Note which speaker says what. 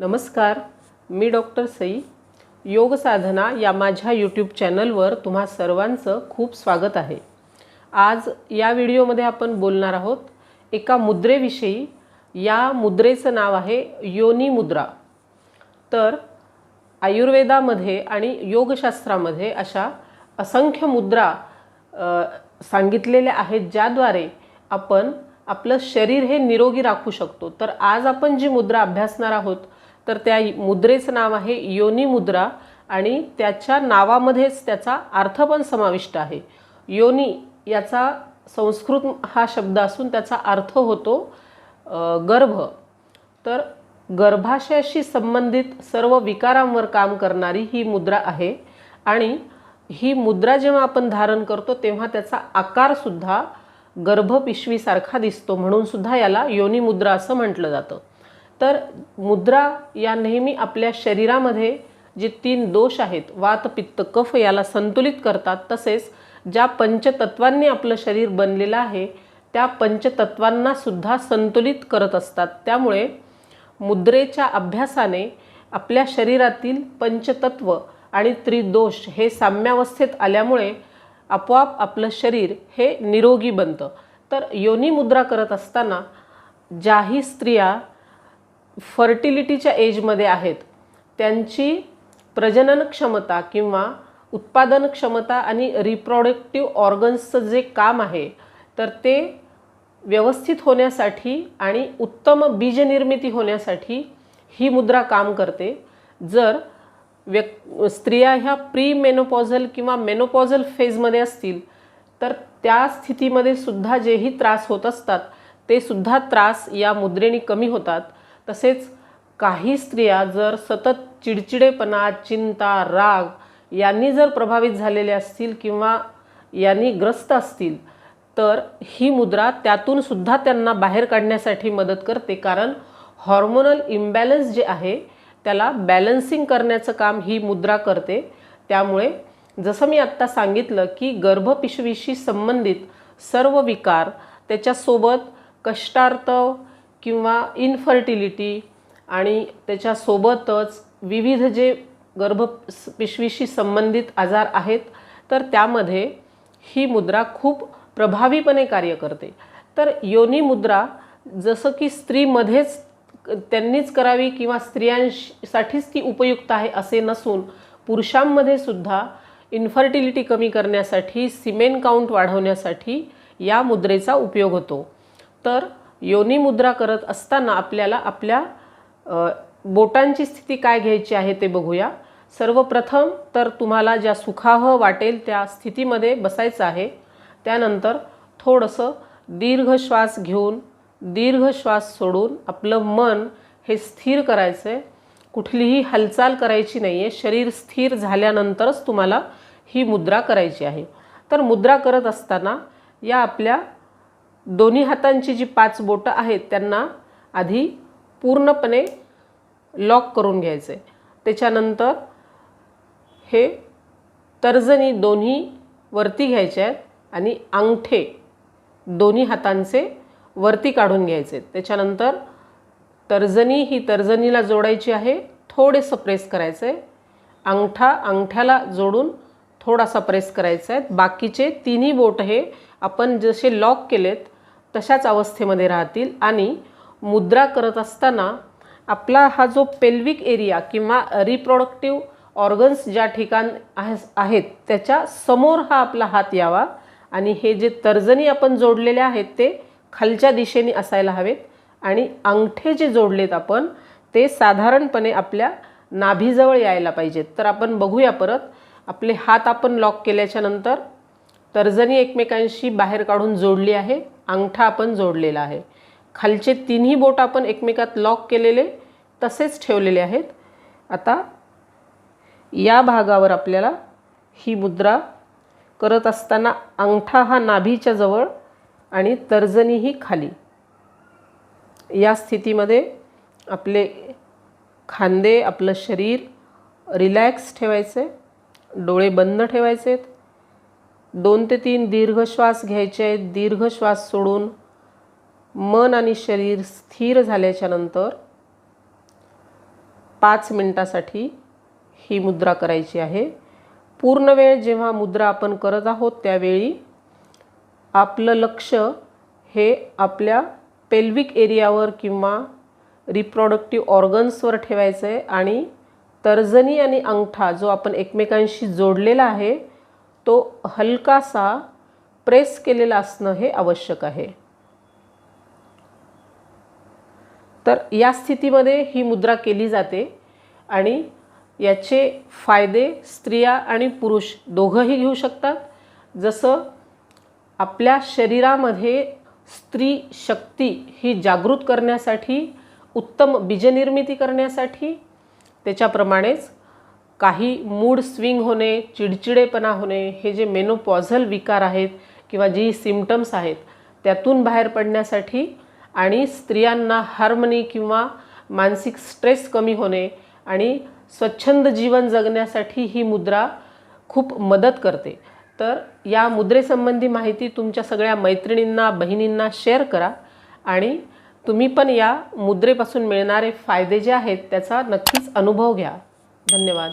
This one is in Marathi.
Speaker 1: नमस्कार मी डॉक्टर सई. योग साधना या माझ्या यूट्यूब चॅनलवर तुम्हा सर्वांचं खूप स्वागत आहे. आज या व्हिडिओमध्ये आपण बोलणार आहोत एका मुद्रेविषयी. या मुद्रेचं नाव आहे योनी मुद्रा. तर आयुर्वेदामध्ये आणि योगशास्त्रामध्ये अशा असंख्य मुद्रा सांगितलेल्या आहेत ज्याद्वारे आपण आपलं शरीर हे निरोगी राखू शकतो. तर आज आपण जी मुद्रा अभ्यासणार आहोत तर त्या मुद्रेचं नाव आहे योनी मुद्रा आणि त्याच्या नावामध्येच त्याचा अर्थ पण समाविष्ट आहे. योनी याचा संस्कृत हा शब्द असून त्याचा अर्थ होतो गर्भ. तर गर्भाशयाशी संबंधित सर्व विकारांवर काम करणारी ही मुद्रा आहे आणि ही मुद्रा जेव्हा आपण धारण करतो तेव्हा त्याचा आकारसुद्धा गर्भपिशवीसारखा दिसतो म्हणूनसुद्धा याला योनी मुद्रा असं म्हटलं जातं. तर मुद्रा या नेहमी आपल्या शरीरामध्ये जे तीन दोष आहेत वात पित्त कफ याला संतुलित करतात. तसेच ज्या पंचतत्वांनी आपलं शरीर बनलेलं आहे त्या पंचतत्वांना सुद्धा संतुलित करत असतात. त्यामुळे मुद्रेच्या अभ्यासाने आपल्या शरीरातील पंचतत्व आणि त्रिदोष हे साम्यावस्थेत आल्यामुळे आपोआप आपलं शरीर हे निरोगी बनतं. तर योनी मुद्रा करत असताना ज्याही स्त्रिया फर्टिलिटीच्या एजमध्ये आहेत त्यांची प्रजनन क्षमता किंवा उत्पादन क्षमता आणि रिप्रॉडक्टिव्ह ऑर्गन्सचं जे काम आहे तर ते व्यवस्थित होण्यासाठी आणि उत्तम बीजनिर्मिती होण्यासाठी ही मुद्रा काम करते. जर व्यक् स्त्रिया ह्या प्री मेनोपॉझल किंवा मेनोपॉझल फेजमध्ये असतील तर त्या स्थितीमध्ये सुद्धा जेही त्रास होत असतात ते सुद्धा त्रास या मुद्रेने कमी होतात. तसेच काही स्त्रिया जर सतत चिडचिडेपणा चिंता राग यांनी जर प्रभावित झालेले असतील किंवा यांनी ग्रस्त असतील तर ही मुद्रा त्यातून सुद्धा त्यांना बाहेर काढण्यासाठी मदत करते. कारण हॉर्मोनल इम्बॅलन्स जे आहे त्याला बॅलन्सिंग करण्याचं काम ही मुद्रा करते. त्यामुळे जसं मी आत्ता सांगितलं की गर्भपिशवीशी संबंधित सर्व विकार त्याच्यासोबत कष्टार्थ किंवा इनफर्टिलिटी आणि त्याच्यासोबतच विविध जे गर्भ पिशवीशी संबंधित आजार आहेत तर त्यामध्ये ही मुद्रा खूप प्रभावीपणे कार्य करते. तर योनी मुद्रा जसं की स्त्रीमध्येच त्यांनीच करावी किंवा स्त्रियांसाठीच ती उपयुक्त आहे असे नसून पुरुषांमध्ये सुद्धा इन्फर्टिलिटी कमी करण्यासाठी सिमेन काउंट वाढवण्यासाठी या मुद्रेचा उपयोग होतो. तर योनी मुद्रा करत असताना आपल्याला आपल्या बोटांची स्थिती काय घ्यायची आहे ते बघूया. सर्वप्रथम तर तुम्हाला ज्या सुखावह वाटेल त्या स्थितीमध्ये बसायचं आहे. त्यानंतर थोडंसं दीर्घ श्वास घेऊन दीर्घ श्वास सोडून आपलं मन हे स्थिर करायचं आहे कुठलीही हालचाल करायची नाही आहे शरीर स्थिर झाल्यानंतरच तुम्हाला ही मुद्रा करायची आहे. तर मुद्रा करत असताना या आपल्या दोन्ही हातांची जी पाच बोटं आहेत त्यांना आधी पूर्णपणे लॉक करून घ्यायचे. त्याच्यानंतर हे तर्जनी दोन्ही वरती घ्यायचे आहेत आणि अंगठे दोन्ही हातांचे वरती काढून घ्यायचे त्याच्यानंतर तर्जनी ही तर्जनीला जोडायची आहे थोडेसं प्रेस करायचं. आहे अंगठा अंगठ्याला जोडून थोडासा प्रेस करायचा आहे. बाकीचे तिन्ही बोट हे आपण जसे लॉक केलेत तशाच अवस्थेमध्ये राहतील आणि मुद्रा करत असताना आपला हा जो पेल्विक एरिया किंवा रिप्रोडक्टिव्ह ऑर्गन्स ज्या ठिकाण आहे आहेत त्याच्यासमोर हा आपला हात यावा आणि हे जे तर्जनी आपण जोडलेले आहेत ते खालच्या दिशेने असायला हवेत आणि अंगठे जे जोडलेत आपण ते साधारणपणे आपल्या नाभीजवळ यायला पाहिजेत. तर आपण बघूया परत. आपले हात आपण लॉक केल्याच्यानंतर तर्जनी एकमेकांशी बाहेर काढून जोडली आहे. अंगठा आपण जोडलेला आहे. खालचे तिन्ही बोट आपण एकमेकात लॉक केलेले तसेच ठेवलेले आहेत. आता या भागावर आपल्याला ही मुद्रा करत असताना अंगठा हा नाभीच्या जवळ आणि तर्जनी ही खाली. या स्थितीमध्ये आपले खांदे आपलं शरीर रिलॅक्स ठेवायचे डोळे बंद ठेवायचे दोन ते तीन दीर्घ श्वास घ्यायचे आहेत दीर्घ श्वास सोडून मन आणि शरीर स्थिर झाल्याच्यानंतर पाच मिनटासाठी ही मुद्रा करायची आहे. पूर्ण वेळ जेव्हा मुद्रा आपण करत आहोत त्यावेळी आपलं लक्ष हे आपल्या पेल्विक एरियावर किंवा रिप्रोडक्टिव्ह ऑर्गन्सवर ठेवायचं आहे आणि तर्जनी आणि अंगठा जो आपण एकमेकांशी जोडलेला आहे तो हलकासा प्रेस केलेला असणं हे आवश्यक आहे. तर या स्थितीमध्ये ही मुद्रा केली जाते आणि याचे फायदे स्त्रिया आणि पुरुष दोघंही घेऊ शकतात. जसं आपल्या शरीरामध्ये स्त्री शक्ती ही जागृत करण्यासाठी उत्तम बीजनिर्मिती करण्यासाठी त्याच्याप्रमाणेच काही मूड स्विंग होणे चिडचिडेपणा होणे हे जे मेनोपॉझल विकार आहेत किंवा जी सिमटम्स आहेत त्यातून बाहेर पडण्यासाठी आणि स्त्रियांना हार्मनी किंवा मानसिक स्ट्रेस कमी होणे आणि स्वच्छंद जीवन जगण्यासाठी ही मुद्रा खूप मदत करते. तर या मुद्रेसंबंधी माहिती तुमच्या सगळ्या मैत्रिणींना बहिणींना शेअर करा आणि तुम्ही पण या मुद्रेपासून मिळणारे फायदे जे आहेत त्याचा नक्कीच अनुभव घ्या. धन्यवाद.